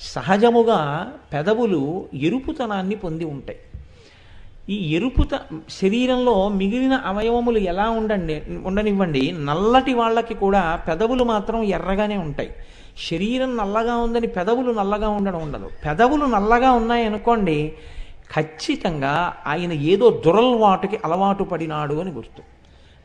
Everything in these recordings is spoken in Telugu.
సహజముగా పెదవులు ఎరుపుతనాన్ని పొంది ఉంటాయి. ఈ ఎరుపుత శరీరంలో మిగిలిన అవయవములు ఎలా ఉండండి ఉండనివ్వండి నల్లటి వాళ్ళకి కూడా పెదవులు మాత్రం ఎర్రగానే ఉంటాయి. శరీరం నల్లగా ఉందని పెదవులు నల్లగా ఉండడం ఉండదు. పెదవులు నల్లగా ఉన్నాయనుకోండి ఖచ్చితంగా ఆయన ఏదో దురలవాటుకి అలవాటు పడినాడు అని గుర్తు.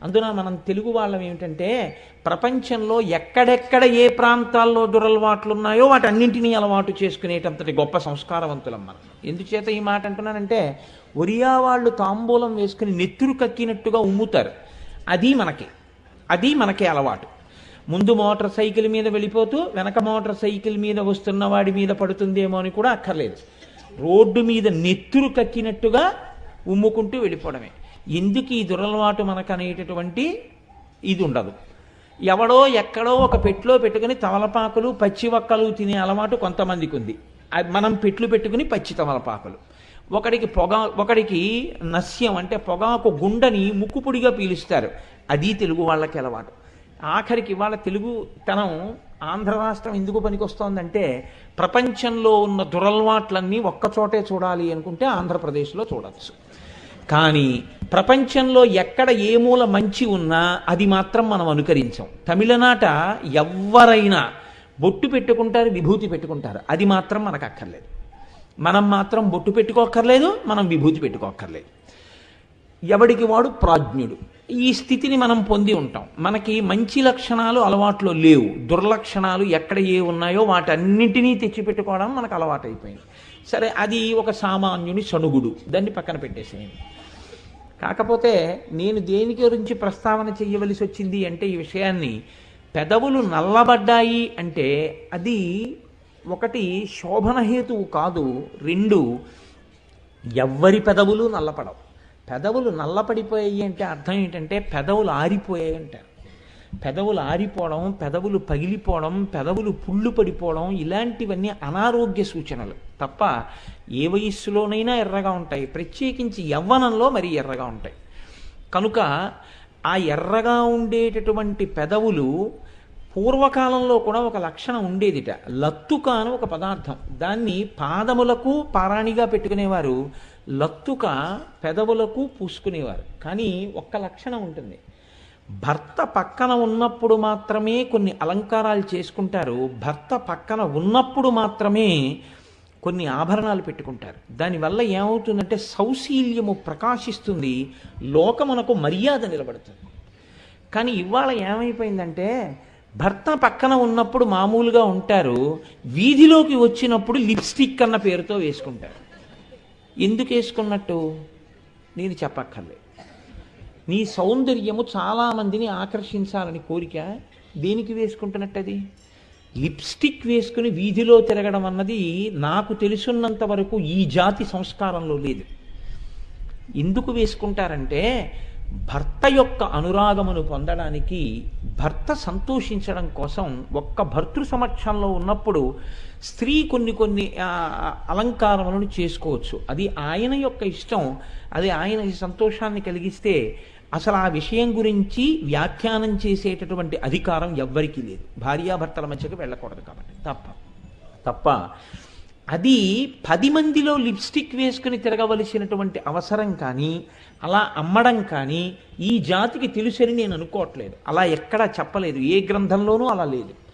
అందున మనం తెలుగు వాళ్ళం ఏమిటంటే ప్రపంచంలో ఎక్కడెక్కడ ఏ ప్రాంతాల్లో దురలవాట్లు ఉన్నాయో వాటి అన్నింటినీ అలవాటు చేసుకునేటంతటి గొప్ప సంస్కారవంతులం మనం. ఎందుచేత ఈ మాట అంటున్నానంటే ఒరియా వాళ్ళు తాంబూలం వేసుకుని నెత్తురు కక్కినట్టుగా ఉమ్ముతారు. అది మనకి. అది మనకి అలవాటు. ముందు మోటార్ సైకిల్ మీద వెళ్ళిపోతూ వెనక మోటార్ సైకిల్ మీద వస్తున్న వాడి మీద పడుతుందేమో అని కూడా అక్కర్లేదు. రోడ్డు మీద నెత్తురు కక్కినట్టుగా ఉమ్ముకుంటూ వెళ్ళిపోవడమే. ఎందుకు ఈ దురలవాటు మనకు అనేటటువంటి ఇది ఉండదు. ఎవడో ఎక్కడో ఒక పెట్టులో పెట్టుకుని తమలపాకులు పచ్చి వక్కలు తినే అలవాటు కొంతమందికి ఉంది అది మనం పెట్లు పెట్టుకుని పచ్చి తమలపాకులు. ఒకడికి పొగ ఒకడికి నస్యం అంటే పొగాకు గుండని ముక్కుపుడిగా పీలుస్తారు. అది తెలుగు వాళ్ళకి అలవాటు. ఆఖరికి వాళ్ళ తెలుగు తనం ఆంధ్ర రాష్ట్రం ఎందుకు పనికొస్తోందంటే ప్రపంచంలో ఉన్న దురలవాట్లన్నీ ఒక్కచోటే చూడాలి అనుకుంటే ఆంధ్రప్రదేశ్లో చూడవచ్చు కానీ ప్రపంచంలో ఎక్కడ ఏ మూల మంచి ఉన్నా అది మాత్రం మనం అనుకరించాం. తమిళనాట ఎవ్వరైనా బొట్టు పెట్టుకుంటారు విభూతి పెట్టుకుంటారు. అది మాత్రం మనకు అక్కర్లేదు మనం మాత్రం బొట్టు పెట్టుకోక్కర్లేదు మనం విభూతి పెట్టుకోక్కర్లేదు. ఎవడికి వాడు ప్రాజ్ఞుడు. ఈ స్థితిని మనం పొంది ఉంటాం. మనకి మంచి లక్షణాలు అలవాట్లో లేవు. దుర్లక్షణాలు ఎక్కడ ఏ ఉన్నాయో వాటన్నింటినీ తెచ్చిపెట్టుకోవడం మనకు అలవాటైపోయింది. సరే అది ఒక సామాన్యుని సణుగుడు. దాన్ని పక్కన పెట్టేసేయండి. కాకపోతే నేను దేని గురించి ప్రస్తావన చేయవలసి వచ్చింది అంటే ఈ విషయాన్ని పెదవులు నల్లబడ్డాయి అంటే అది ఒకటి శోభనహేతువు కాదు. రెండు ఎవ్వరి పెదవులు నల్లపడవు. పెదవులు నల్లపడిపోయాయి అంటే అర్థం ఏంటంటే పెదవులు ఆరిపోయాయి అంటారు. పెదవులు ఆరిపోవడం పెదవులు పగిలిపోవడం పెదవులు పుళ్ళు పడిపోవడం ఇలాంటివన్నీ అనారోగ్య సూచనలు. తప్ప ఏ వయస్సులోనైనా ఎర్రగా ఉంటాయి. ప్రత్యేకించి యవ్వనంలో మరీ ఎర్రగా ఉంటాయి. కనుక ఆ ఎర్రగా ఉండేటటువంటి పెదవులు పూర్వకాలంలో కూడా ఒక లక్షణం ఉండేదిట. లత్తుక అని ఒక పదార్థం. దాన్ని పాదములకు పారాణిగా పెట్టుకునేవారు. లత్తుక పెదవులకు పూసుకునేవారు. కానీ ఒక్క లక్షణం ఉంటుంది. భర్త పక్కన ఉన్నప్పుడు మాత్రమే కొన్ని అలంకారాలు చేసుకుంటారు. భర్త పక్కన ఉన్నప్పుడు మాత్రమే కొన్ని ఆభరణాలు పెట్టుకుంటారు. దానివల్ల ఏమవుతుందంటే సౌశీల్యము ప్రకాశిస్తుంది. లోకమునకు మర్యాద నిలబడుతుంది. కానీ ఇవాళ ఏమైపోయిందంటే భర్త పక్కన ఉన్నప్పుడు మామూలుగా ఉంటారు. వీధిలోకి వచ్చినప్పుడు లిప్స్టిక్ అన్న పేరుతో వేసుకుంటారు. ఎందుకు వేసుకున్నట్టు? నేను చెప్పక్కర్లేదు. నీ సౌందర్యము చాలామందిని ఆకర్షించాలని కోరిక దేనికి వేసుకుంటున్నట్టు అది లిప్స్టిక్ వేసుకుని వీధిలో తిరగడం అన్నది నాకు తెలుసున్నంత వరకు ఈ జాతి సంస్కారంలో లేదు. ఎందుకు వేసుకుంటారంటే భర్త యొక్క అనురాగమును పొందడానికి భర్త సంతోషించడం కోసం ఒక్క భర్తృ సమక్షంలో ఉన్నప్పుడు స్త్రీ కొన్ని కొన్ని అలంకారములను చేసుకోవచ్చు. అది ఆయన యొక్క ఇష్టం. అది ఆయన సంతోషాన్ని కలిగిస్తే అసలు ఆ విషయం గురించి వ్యాఖ్యానం చేసేటటువంటి అధికారం ఎవ్వరికీ లేదు. భార్యాభర్తల మధ్యకి వెళ్ళకూడదు కాబట్టి. తప్ప. తప్ప అది పది మందిలో లిప్స్టిక్ వేసుకుని తిరగవలసినటువంటి అవసరం కానీ అలా అమ్మడం కానీ ఈ జాతికి తెలుసని నేను అనుకోవట్లేదు. అలా ఎక్కడా చెప్పలేదు. ఏ గ్రంథంలోనూ అలా లేదు.